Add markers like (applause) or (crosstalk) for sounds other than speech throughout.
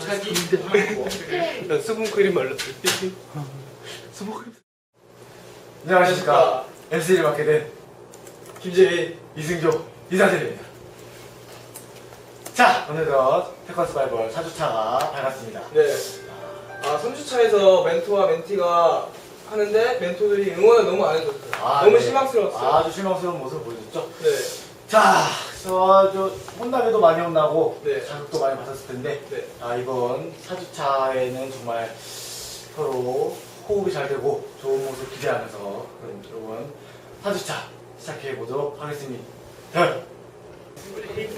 차기? 난 수분크림 말랐을 때 수분크림. 안녕하십니까. MC를 맡게 된 김재희, 이승조 이사들입니다. 자 오늘도 태권 스바이벌 4주차가 밝았습니다. 네. 아 3주차에서 멘토와 멘티가 하는데 멘토들이 응원을 너무 안 해줬어요. 아, 너무 네. 실망스러웠어요. 아주 실망스러운 모습을 보여줬죠? 네. 자, 저, 저 혼나게도 많이 혼나고 네. 자극도 많이 받았을 텐데 네. 아, 이번 4주차에는 정말 서로 호흡이 잘 되고 좋은 모습 기대하면서 그럼 여러분 4주차 시작해 보도록 하겠습니다.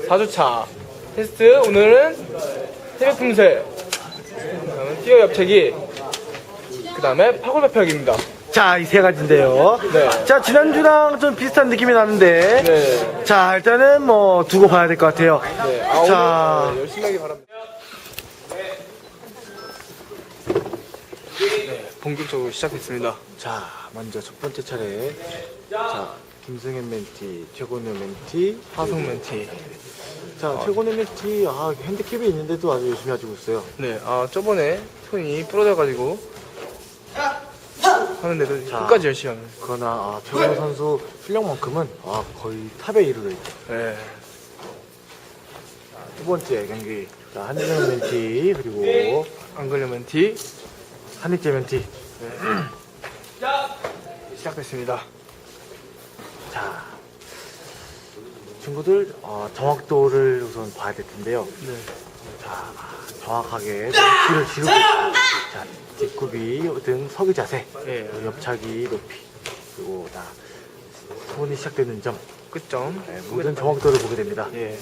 4주차 테스트 오늘은 태백 품새 그다음에 뛰어 옆차기 그 다음에 파골배펴기입니다 자, 이 세 가지인데요. 네. 자, 지난주랑 좀 비슷한 느낌이 나는데. 네. 자, 일단은 뭐 두고 봐야 될 것 같아요. 네. 아, 자. 열심히 하기 바랍니다 네, 본격적으로 시작했습니다 자, 먼저 첫 번째 차례. 자, 김승현 멘티, 최고는 멘티, 화성 멘티 자, 최고는 멘티, 아, 핸디캡이 있는데도 아주 열심히 가지고 있어요. 네, 아 저번에 손이 부러져가지고 하는데도 자. 끝까지 열심히 하는. 그러나, 아, 최고는 선수 실력만큼은, 아, 거의 탑에 이르러 있죠. 네. 두 번째 경기. 자, 한진영 멘티, 그리고 안글려 멘티 한익재 멘티. 시작됐습니다. 자, 친구들, 어, 정확도를 우선 봐야 될 텐데요. 네. 자, 정확하게 높이를 지르고, 자, 뒷굽이 등 서기 자세, 네. 그리고 옆차기 높이, 그리고 다 손이 시작되는 점, 끝점. 네, 모든 정확도를 보게 됩니다. 예.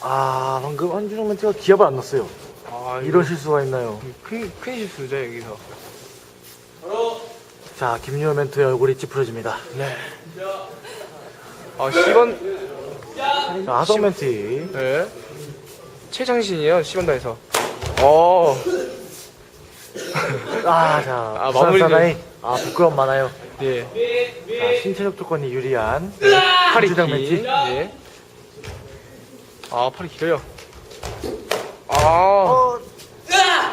아, 방금 한준영 멘트가 기합을 안 넣었어요. 아 이런 실수가 있나요? 큰 큰 실수죠 여기서. 자, 김유호 멘트의 얼굴이 찌푸려집니다. 네. 아 10원. 자, 하성 멘트. 네. 최장신이에요 10원단에서. 어. (laughs) 아, 자, 아, 부산 마무리 좀. 사나이. 아, 부끄러움 많아요. 예. 자, 신체적 조건이 유리한 팔이 한주장 길. 멘티. 예. 아 팔이 길어요. 아. 어,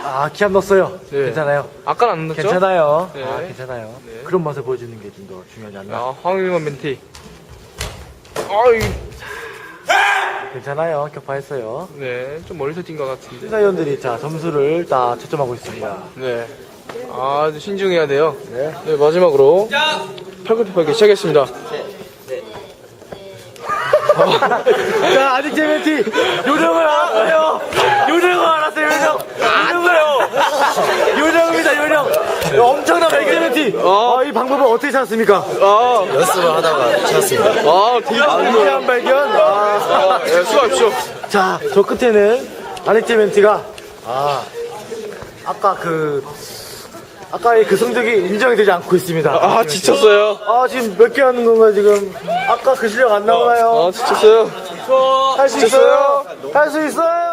아, 기합 넣었어요. 네. 괜찮아요. 아까는 안 넣었죠? 괜찮아요. 네. 아, 괜찮아요. 네. 그런 맛을 보여주는 게 좀 더 중요하지 않나? 아 황일만 멘티. 아이. 괜찮아요. 격파했어요. 네, 좀 멀리서 뛴 것 같은데. 심사위원들이 자, 점수를 다 채점하고 있습니다. 네. 아, 신중해야 돼요. 네. 네, 마지막으로 팔굽혀펴기 시작했습니다. 자, 아직 제멘티 요정을 알았어요. 요정을 알았어요. 요정. 요정을. 요정입니다. 요정. 엄청난 백제멘티. 아, 이 방법을 어떻게 찾았습니까? 아, 연습을 하다가 찾았습니다. 아, 되게 신기한 발견. 아. 아, 네, 수고하십시오. 자, 저 끝에는 아닉제 멘티가 아 아까 그 아까의 그 성적이 인정이 되지 않고 있습니다. 아, 지쳤어요. 아 지금 몇 개 하는 건가 지금? 아까 그 실력 안 나오나요? 아, 지쳤어요. 할 수 있어요? 할 수 있어요?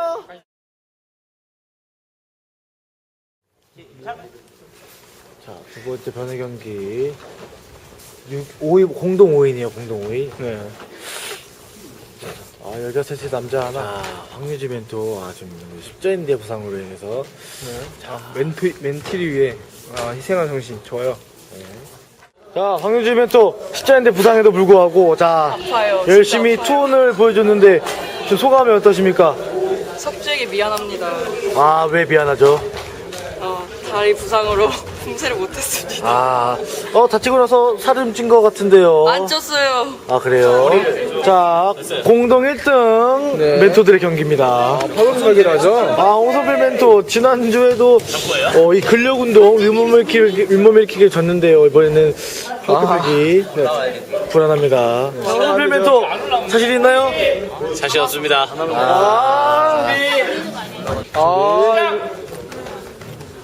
자, 두 번째 변의 경기 5위 공동 5인이에요, 공동 5인. 네. 아, 여자 셋이 남자 하나. 아, 황유지 멘토, 아, 지금 십자인대 부상으로 인해서. 네. 자, 멘트, 멘티를 위해 아, 희생한 정신 좋아요. 자, 황유지 멘토, 십자인대 부상에도 불구하고, 자, 아파요. 열심히 아파요. 투혼을 보여줬는데, 지금 소감이 어떠십니까? 석주에게 미안합니다. 아, 왜 미안하죠? 어, 다리 부상으로 품새를 못했습니다. 아, 어, 다치고 나서 살을 찐 것 같은데요. 안 쪘어요. 아, 그래요? 자, 공동 1등 네. 멘토들의 경기입니다. 하죠. 아, 홍선필 멘토, 지난주에도, 어, 이 근력 운동, 윗몸 일으키기, 윗몸 일으키기를 졌는데요. 이번에는 팔굽혀펴기. 네. 불안합니다. 홍선필 멘토, 사실 있나요? 자신 없습니다. 아, 아,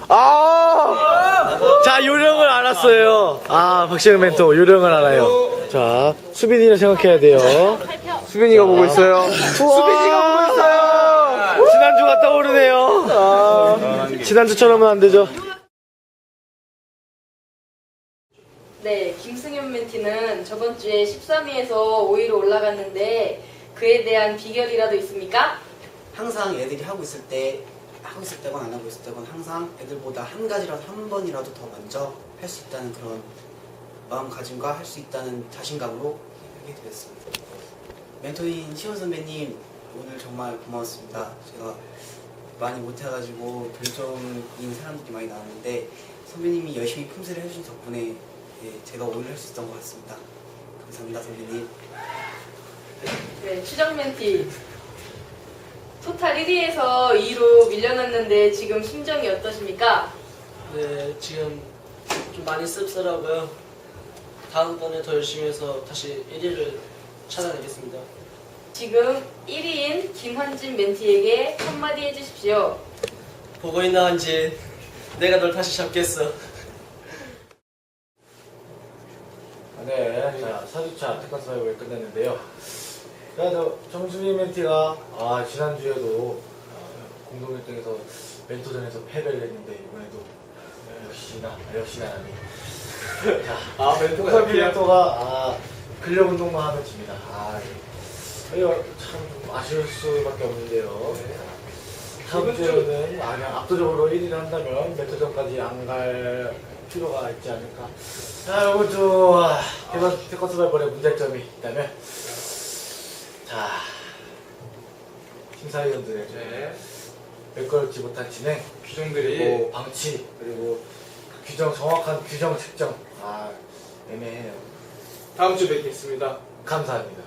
아! 자, 요령을 알았어요. 아, 박시영 멘토, 요령을 알아요. 자, 수빈이라 생각해야 돼요. 수빈이가 보고 있어요. 수빈이가 보고 있어요! 지난주가 떠오르네요. 아, 지난주처럼은 안 되죠. 네, 김승현 멘티 멘티는 저번 주에 13위에서 5위로 올라갔는데 그에 대한 비결이라도 있습니까? 항상 애들이 하고 있을 때 하고 있을 때건 안 하고 있을 때건 항상 애들보다 한 가지라도 한 번이라도 더 먼저 할 수 있다는 그런 마음가짐과 할 수 있다는 자신감으로 하게 되었습니다. 멘토인 시원 선배님 오늘 정말 고마웠습니다. 제가 많이 못해가지고 별점인 사람들이 많이 나왔는데 선배님이 열심히 품새를 해주신 덕분에 예, 제가 오늘 할 수 있었던 것 같습니다. 감사합니다 선배님. 네, 추정 멘티. 토탈 1위에서 2위로 밀려났는데 지금 심정이 어떠십니까? 네, 지금 좀 많이 씁쓸하고요. 다음번에 더 열심히 해서 다시 1위를 찾아내겠습니다. 지금 1위인 김환진 멘티에게 한마디 해주십시오. 보고 있나 한진? 내가 널 다시 잡겠어. 네, 자, 4주차 특강 사역을 끝냈는데요. 자, 저, 정수리 멘티가, 아, 지난주에도 아, 공동 1등에서 멘토전에서 패배를 했는데, 이번에도 아, 역시나, 역시나 아니. 자, 아 멘토가? 멘토가, 아, 근력 운동만 하면 집니다. 아, 이거 참좀 아쉬울 수밖에 없는데요. 다음 이번 주- 주에는 아, 그냥 압도적으로 1위를 한다면 멘토전까지 안 갈 필요가 있지 않을까. 자, 아, 이번 태권 서바이벌의 문제점이 있다면 자 심사위원들의 네. 매끄럽지 못한 진행 규정들이 그리고 방치 그리고 규정 정확한 규정 책정 아 애매해요. 다음 주 뵙겠습니다. 감사합니다.